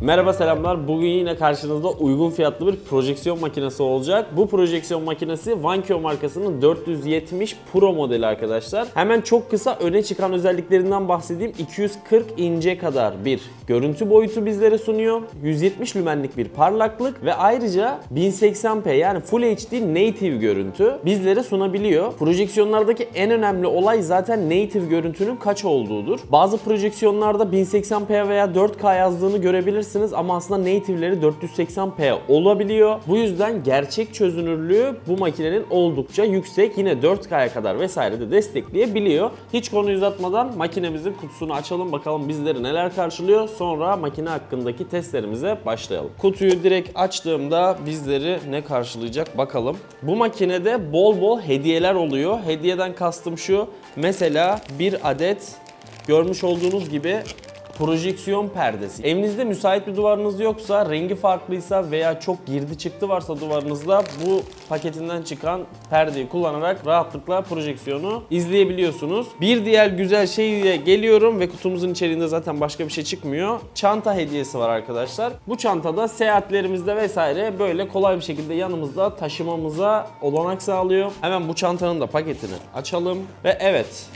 Merhaba selamlar. Bugün yine karşınızda uygun fiyatlı bir projeksiyon makinesi olacak. Bu projeksiyon makinesi Vankyo markasının 470 Pro modeli arkadaşlar. Hemen çok kısa öne çıkan özelliklerinden bahsedeyim. 240 ince kadar bir görüntü boyutu bizlere sunuyor. 170 lümenlik bir parlaklık ve ayrıca 1080p yani Full HD native görüntü bizlere sunabiliyor. Projeksiyonlardaki en önemli olay zaten native görüntünün kaç olduğudur. Bazı projeksiyonlarda 1080p veya 4K yazdığını görebilirsiniz ama aslında native'leri 480p olabiliyor. Bu yüzden gerçek çözünürlüğü bu makinenin oldukça yüksek. Yine 4K'ya kadar vesaire de destekleyebiliyor. Hiç konuyu uzatmadan makinemizin kutusunu açalım bakalım bizleri neler karşılıyor. Sonra makine hakkındaki testlerimize başlayalım. Kutuyu direkt açtığımda bizleri ne karşılayacak bakalım. Bu makinede bol bol hediyeler oluyor. Hediyeden kastım şu. Mesela bir adet görmüş olduğunuz gibi projeksiyon perdesi. Evinizde müsait bir duvarınız yoksa, rengi farklıysa veya çok girdi çıktı varsa duvarınızda bu paketinden çıkan perdeyi kullanarak rahatlıkla projeksiyonu izleyebiliyorsunuz. Bir diğer güzel şeyle geliyorum ve kutumuzun içeriğinde zaten başka bir şey çıkmıyor. Çanta hediyesi var arkadaşlar. Bu çantada seyahatlerimizde vesaire böyle kolay bir şekilde yanımızda taşımamıza olanak sağlıyor. Hemen bu çantanın da paketini açalım ve evet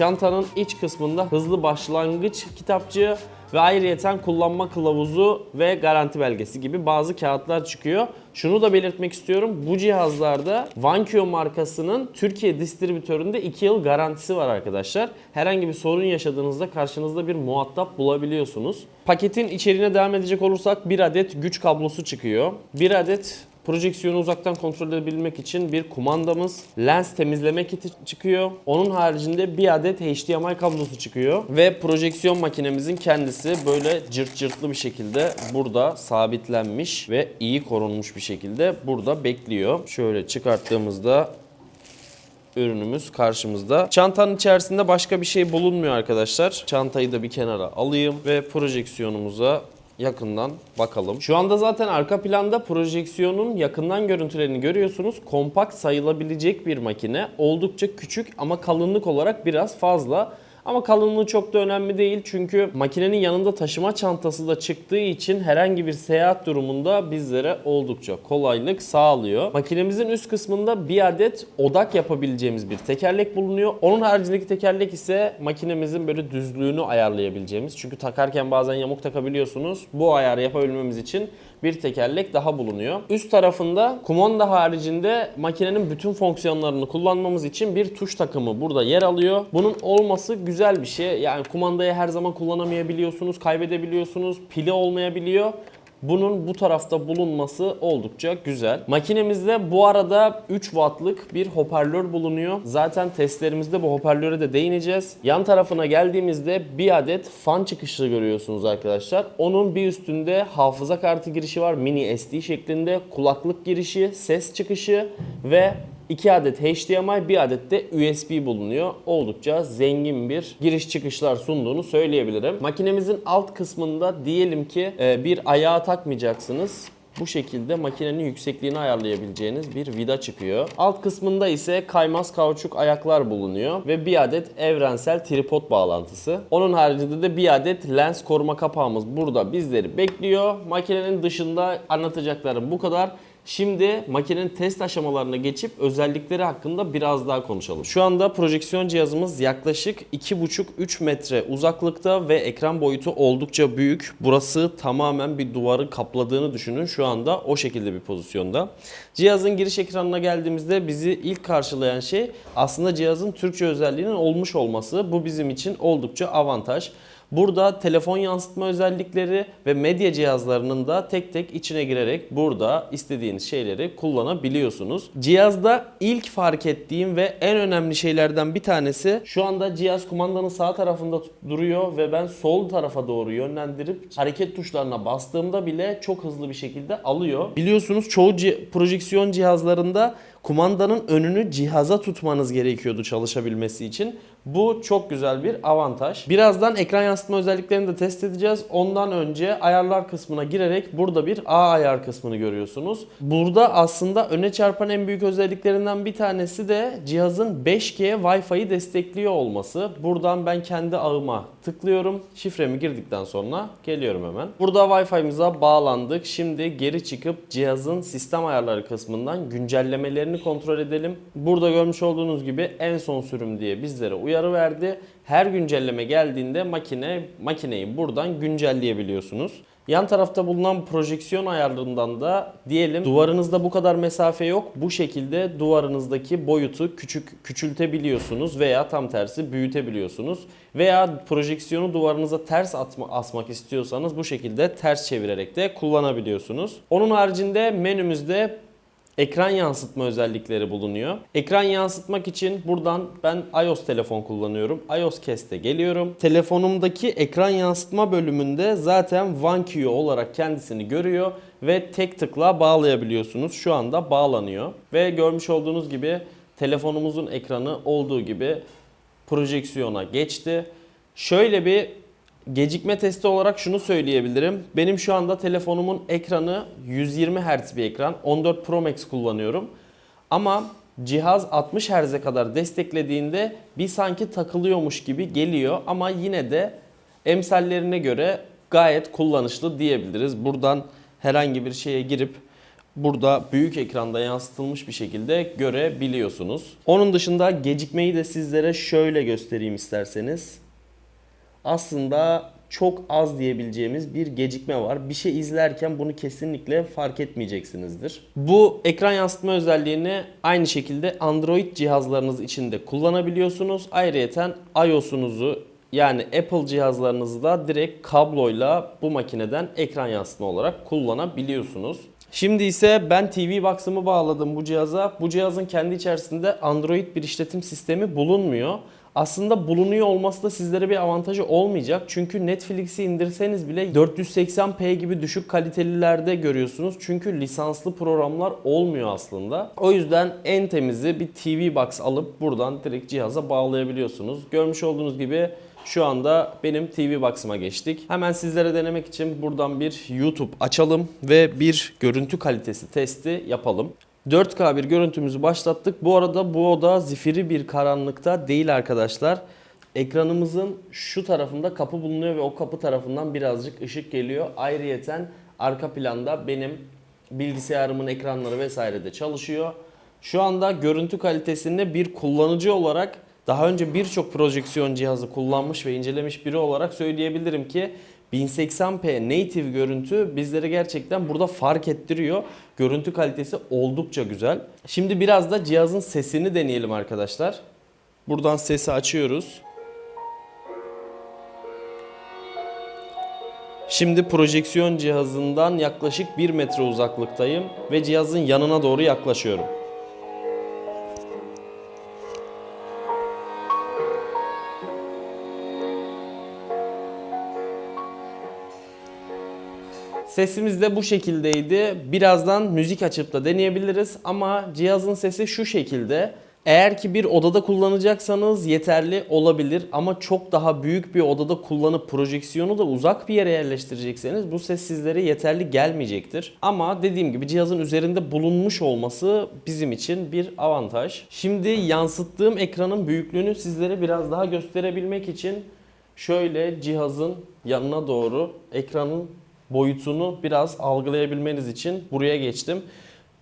Çantanın iç kısmında hızlı başlangıç kitapçığı ve ayrıyeten kullanma kılavuzu ve garanti belgesi gibi bazı kağıtlar çıkıyor. Şunu da belirtmek istiyorum. Bu cihazlarda Vankyo markasının Türkiye distribütöründe 2 yıl garantisi var arkadaşlar. Herhangi bir sorun yaşadığınızda karşınızda bir muhatap bulabiliyorsunuz. Paketin içeriğine devam edecek olursak bir adet güç kablosu çıkıyor. Bir adet Projeksiyonu uzaktan kontrol edebilmek için bir kumandamız, lens temizleme kiti çıkıyor. Onun haricinde bir adet HDMI kablosu çıkıyor. Ve projeksiyon makinemizin kendisi böyle cırt cırtlı bir şekilde burada sabitlenmiş ve iyi korunmuş bir şekilde burada bekliyor. Şöyle çıkarttığımızda ürünümüz karşımızda. Çantanın içerisinde başka bir şey bulunmuyor arkadaşlar. Çantayı da bir kenara alayım ve projeksiyonumuza yakından bakalım. Şu anda zaten arka planda projeksiyonun yakından görüntülerini görüyorsunuz. Kompakt sayılabilecek bir makine. Oldukça küçük ama kalınlık olarak biraz fazla. Ama kalınlığı çok da önemli değil çünkü makinenin yanında taşıma çantası da çıktığı için herhangi bir seyahat durumunda bizlere oldukça kolaylık sağlıyor. Makinemizin üst kısmında bir adet odak yapabileceğimiz bir tekerlek bulunuyor. Onun haricindeki tekerlek ise makinemizin böyle düzlüğünü ayarlayabileceğimiz. Çünkü takarken bazen yamuk takabiliyorsunuz. Bu ayarı yapabilmemiz için bir tekerlek daha bulunuyor. Üst tarafında kumanda haricinde makinenin bütün fonksiyonlarını kullanmamız için bir tuş takımı burada yer alıyor. Bunun olması güzel bir şey. Yani kumandayı her zaman kullanamayabiliyorsunuz, kaybedebiliyorsunuz, pili olmayabiliyor. Bunun bu tarafta bulunması oldukça güzel. Makinemizde bu arada 3 wattlık bir hoparlör bulunuyor. Zaten testlerimizde bu hoparlöre de değineceğiz. Yan tarafına geldiğimizde bir adet fan çıkışı görüyorsunuz arkadaşlar. Onun bir üstünde hafıza kartı girişi var. Mini SD şeklinde kulaklık girişi, ses çıkışı ve 2 adet HDMI, bir adet de USB bulunuyor. Oldukça zengin bir giriş çıkışlar sunduğunu söyleyebilirim. Makinemizin alt kısmında diyelim ki e, bir ayağa takmayacaksınız. Bu şekilde makinenin yüksekliğini ayarlayabileceğiniz bir vida çıkıyor. Alt kısmında ise kaymaz kauçuk ayaklar bulunuyor ve bir adet evrensel tripod bağlantısı. Onun haricinde de bir adet lens koruma kapağımız burada bizleri bekliyor. Makinenin dışında anlatacaklarım bu kadar. Şimdi makinenin test aşamalarına geçip özellikleri hakkında biraz daha konuşalım. Şu anda projeksiyon cihazımız yaklaşık 2,5-3 metre uzaklıkta ve ekran boyutu oldukça büyük. Burası tamamen bir duvarı kapladığını düşünün. Şu anda o şekilde bir pozisyonda. Cihazın giriş ekranına geldiğimizde bizi ilk karşılayan şey aslında cihazın Türkçe özelliğinin olmuş olması. Bu bizim için oldukça avantaj. Burada telefon yansıtma özellikleri ve medya cihazlarının da tek tek içine girerek burada istediğiniz şeyleri kullanabiliyorsunuz. Cihazda ilk fark ettiğim ve en önemli şeylerden bir tanesi şu anda cihaz kumandanın sağ tarafında duruyor ve ben sol tarafa doğru yönlendirip hareket tuşlarına bastığımda bile çok hızlı bir şekilde alıyor. Biliyorsunuz çoğu projeksiyon cihazlarında kumandanın önünü cihaza tutmanız gerekiyordu çalışabilmesi için. Bu çok güzel bir avantaj. Birazdan ekran yansıtma özelliklerini de test edeceğiz. Ondan önce ayarlar kısmına girerek burada bir A ayar kısmını görüyorsunuz. Burada aslında öne çarpan en büyük özelliklerinden bir tanesi de cihazın 5G Wi-Fi'yi destekliyor olması. Buradan ben kendi ağıma tıklıyorum. Şifremi girdikten sonra geliyorum hemen. Burada Wi-Fi'mize bağlandık. Şimdi geri çıkıp cihazın sistem ayarları kısmından güncellemelerini kontrol edelim. Burada görmüş olduğunuz gibi en son sürüm diye bizlere uyarı verdi. Her güncelleme geldiğinde makine makineyi buradan güncelleyebiliyorsunuz. Yan tarafta bulunan projeksiyon ayarlarından da diyelim duvarınızda bu kadar mesafe yok. Bu şekilde duvarınızdaki boyutu küçük küçültebiliyorsunuz veya tam tersi büyütebiliyorsunuz. Veya projeksiyonu duvarınıza ters atma, asmak istiyorsanız bu şekilde ters çevirerek de kullanabiliyorsunuz. Onun haricinde menümüzde ekran yansıtma özellikleri bulunuyor. Ekran yansıtmak için buradan ben iOS telefon kullanıyorum. iOS Cast'e geliyorum. Telefonumdaki ekran yansıtma bölümünde zaten OneQO olarak kendisini görüyor ve tek tıkla bağlayabiliyorsunuz. Şu anda bağlanıyor. Ve görmüş olduğunuz gibi telefonumuzun ekranı olduğu gibi projeksiyona geçti. Şöyle bir gecikme testi olarak şunu söyleyebilirim. Benim şu anda telefonumun ekranı 120 Hz bir ekran. 14 Pro Max kullanıyorum. Ama cihaz 60 Hz'e kadar desteklediğinde bir sanki takılıyormuş gibi geliyor ama yine de emsallerine göre gayet kullanışlı diyebiliriz. Buradan herhangi bir şeye girip burada büyük ekranda yansıtılmış bir şekilde görebiliyorsunuz. Onun dışında gecikmeyi de sizlere şöyle göstereyim isterseniz. Aslında çok az diyebileceğimiz bir gecikme var. Bir şey izlerken bunu kesinlikle fark etmeyeceksinizdir. Bu ekran yansıtma özelliğini aynı şekilde Android cihazlarınız için de kullanabiliyorsunuz. Ayrıyeten iOS'unuzu yani Apple cihazlarınızı da direkt kabloyla bu makineden ekran yansıtma olarak kullanabiliyorsunuz. Şimdi ise ben TV Box'ımı bağladım bu cihaza. Bu cihazın kendi içerisinde Android bir işletim sistemi bulunmuyor. Aslında bulunuyor olması da sizlere bir avantajı olmayacak. Çünkü Netflix'i indirseniz bile 480p gibi düşük kalitelilerde görüyorsunuz. Çünkü lisanslı programlar olmuyor aslında. O yüzden en temizi bir TV Box alıp buradan direkt cihaza bağlayabiliyorsunuz. Görmüş olduğunuz gibi şu anda benim TV Box'ıma geçtik. Hemen sizlere denemek için buradan bir YouTube açalım ve bir görüntü kalitesi testi yapalım. 4K bir görüntümüzü başlattık. Bu arada bu oda zifiri bir karanlıkta değil arkadaşlar. Ekranımızın şu tarafında kapı bulunuyor ve o kapı tarafından birazcık ışık geliyor. Ayrıyeten arka planda benim bilgisayarımın ekranları vesaire de çalışıyor. Şu anda görüntü kalitesinde bir kullanıcı olarak daha önce birçok projeksiyon cihazı kullanmış ve incelemiş biri olarak söyleyebilirim ki 1080p native görüntü bizlere gerçekten burada fark ettiriyor. Görüntü kalitesi oldukça güzel. Şimdi biraz da cihazın sesini deneyelim arkadaşlar. Buradan sesi açıyoruz. Şimdi projeksiyon cihazından yaklaşık 1 metre uzaklıktayım ve cihazın yanına doğru yaklaşıyorum. Sesimiz de bu şekildeydi. Birazdan müzik açıp da deneyebiliriz ama cihazın sesi şu şekilde. Eğer ki bir odada kullanacaksanız yeterli olabilir ama çok daha büyük bir odada kullanıp projeksiyonu da uzak bir yere yerleştirecekseniz bu ses sizlere yeterli gelmeyecektir. Ama dediğim gibi cihazın üzerinde bulunmuş olması bizim için bir avantaj. Şimdi yansıttığım ekranın büyüklüğünü sizlere biraz daha gösterebilmek için şöyle cihazın yanına doğru ekranın boyutunu biraz algılayabilmeniz için buraya geçtim.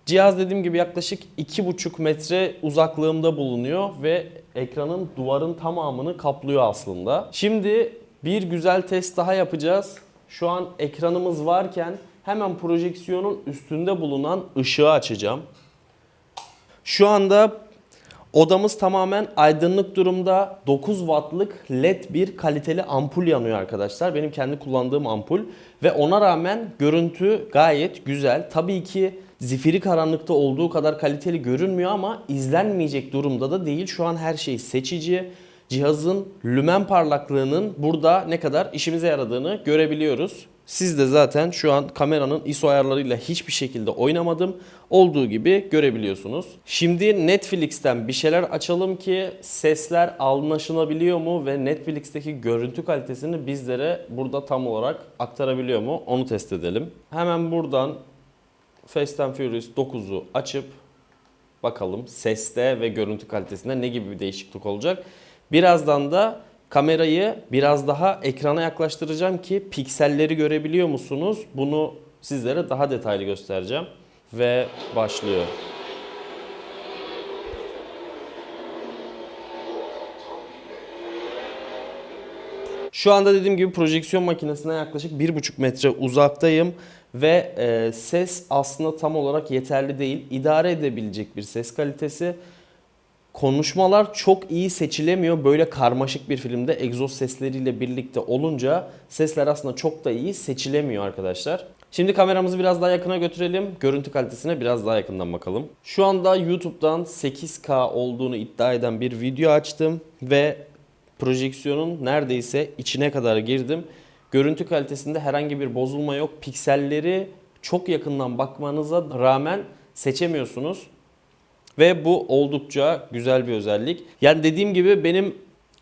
Cihaz dediğim gibi yaklaşık 2,5 metre uzaklığımda bulunuyor ve ekranın duvarın tamamını kaplıyor aslında. Şimdi bir güzel test daha yapacağız. Şu an ekranımız varken hemen projeksiyonun üstünde bulunan ışığı açacağım. Şu anda odamız tamamen aydınlık durumda. 9 wattlık led bir kaliteli ampul yanıyor arkadaşlar. Benim kendi kullandığım ampul. Ve ona rağmen görüntü gayet güzel. Tabii ki zifiri karanlıkta olduğu kadar kaliteli görünmüyor ama izlenmeyecek durumda da değil. Şu an her şey seçici. Cihazın lümen parlaklığının burada ne kadar işimize yaradığını görebiliyoruz. Siz de zaten şu an kameranın ISO ayarlarıyla hiçbir şekilde oynamadım. Olduğu gibi görebiliyorsunuz. Şimdi Netflix'ten bir şeyler açalım ki sesler anlaşılabiliyor mu ve Netflix'teki görüntü kalitesini bizlere burada tam olarak aktarabiliyor mu onu test edelim. Hemen buradan Fast and Furious 9'u açıp bakalım seste ve görüntü kalitesinde ne gibi bir değişiklik olacak. Birazdan da kamerayı biraz daha ekrana yaklaştıracağım ki pikselleri görebiliyor musunuz? Bunu sizlere daha detaylı göstereceğim. Ve başlıyor. Şu anda dediğim gibi projeksiyon makinesine yaklaşık 1,5 metre uzaktayım ve e, ses aslında tam olarak yeterli değil. İdare edebilecek bir ses kalitesi. Konuşmalar çok iyi seçilemiyor. Böyle karmaşık bir filmde egzoz sesleriyle birlikte olunca sesler aslında çok da iyi seçilemiyor arkadaşlar. Şimdi kameramızı biraz daha yakına götürelim. Görüntü kalitesine biraz daha yakından bakalım. Şu anda YouTube'dan 8K olduğunu iddia eden bir video açtım ve projeksiyonun neredeyse içine kadar girdim. Görüntü kalitesinde herhangi bir bozulma yok. Pikselleri çok yakından bakmanıza rağmen seçemiyorsunuz. Ve bu oldukça güzel bir özellik. Yani dediğim gibi benim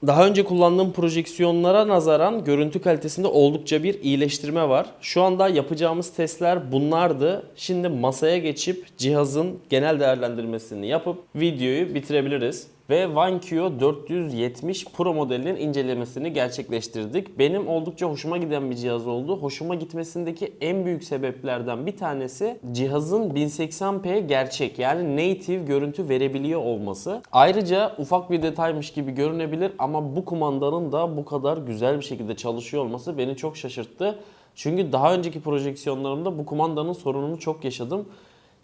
daha önce kullandığım projeksiyonlara nazaran görüntü kalitesinde oldukça bir iyileştirme var. Şu anda yapacağımız testler bunlardı. Şimdi masaya geçip cihazın genel değerlendirmesini yapıp videoyu bitirebiliriz. Ve OneQ 470 Pro modelinin incelemesini gerçekleştirdik. Benim oldukça hoşuma giden bir cihaz oldu. Hoşuma gitmesindeki en büyük sebeplerden bir tanesi cihazın 1080p gerçek yani native görüntü verebiliyor olması. Ayrıca ufak bir detaymış gibi görünebilir ama bu kumandanın da bu kadar güzel bir şekilde çalışıyor olması beni çok şaşırttı. Çünkü daha önceki projeksiyonlarımda bu kumandanın sorununu çok yaşadım.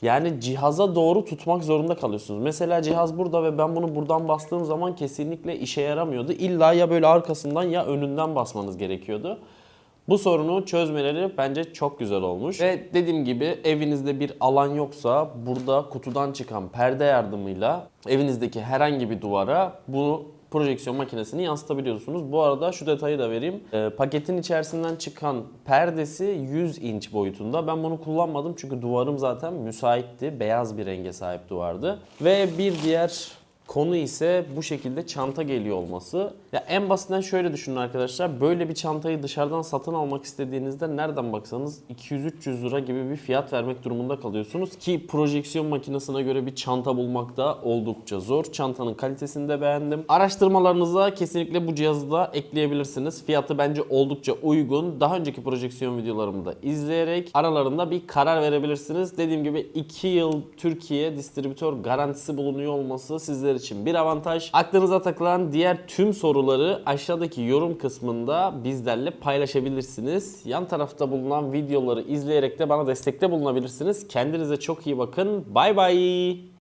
Yani cihaza doğru tutmak zorunda kalıyorsunuz. Mesela cihaz burada ve ben bunu buradan bastığım zaman kesinlikle işe yaramıyordu. İlla ya böyle arkasından ya önünden basmanız gerekiyordu. Bu sorunu çözmeleri bence çok güzel olmuş. Ve dediğim gibi evinizde bir alan yoksa burada kutudan çıkan perde yardımıyla evinizdeki herhangi bir duvara bu projeksiyon makinesini yansıtabiliyorsunuz. Bu arada şu detayı da vereyim. Ee, paketin içerisinden çıkan perdesi 100 inç boyutunda. Ben bunu kullanmadım çünkü duvarım zaten müsaitti. Beyaz bir renge sahip duvardı. Ve bir diğer Konu ise bu şekilde çanta geliyor olması. Ya en basitinden şöyle düşünün arkadaşlar. Böyle bir çantayı dışarıdan satın almak istediğinizde nereden baksanız 200-300 lira gibi bir fiyat vermek durumunda kalıyorsunuz. Ki projeksiyon makinesine göre bir çanta bulmak da oldukça zor. Çantanın kalitesini de beğendim. Araştırmalarınıza kesinlikle bu cihazı da ekleyebilirsiniz. Fiyatı bence oldukça uygun. Daha önceki projeksiyon videolarımı da izleyerek aralarında bir karar verebilirsiniz. Dediğim gibi 2 yıl Türkiye distribütör garantisi bulunuyor olması sizler için bir avantaj. Aklınıza takılan diğer tüm soruları aşağıdaki yorum kısmında bizlerle paylaşabilirsiniz. Yan tarafta bulunan videoları izleyerek de bana destekte bulunabilirsiniz. Kendinize çok iyi bakın. Bay bay.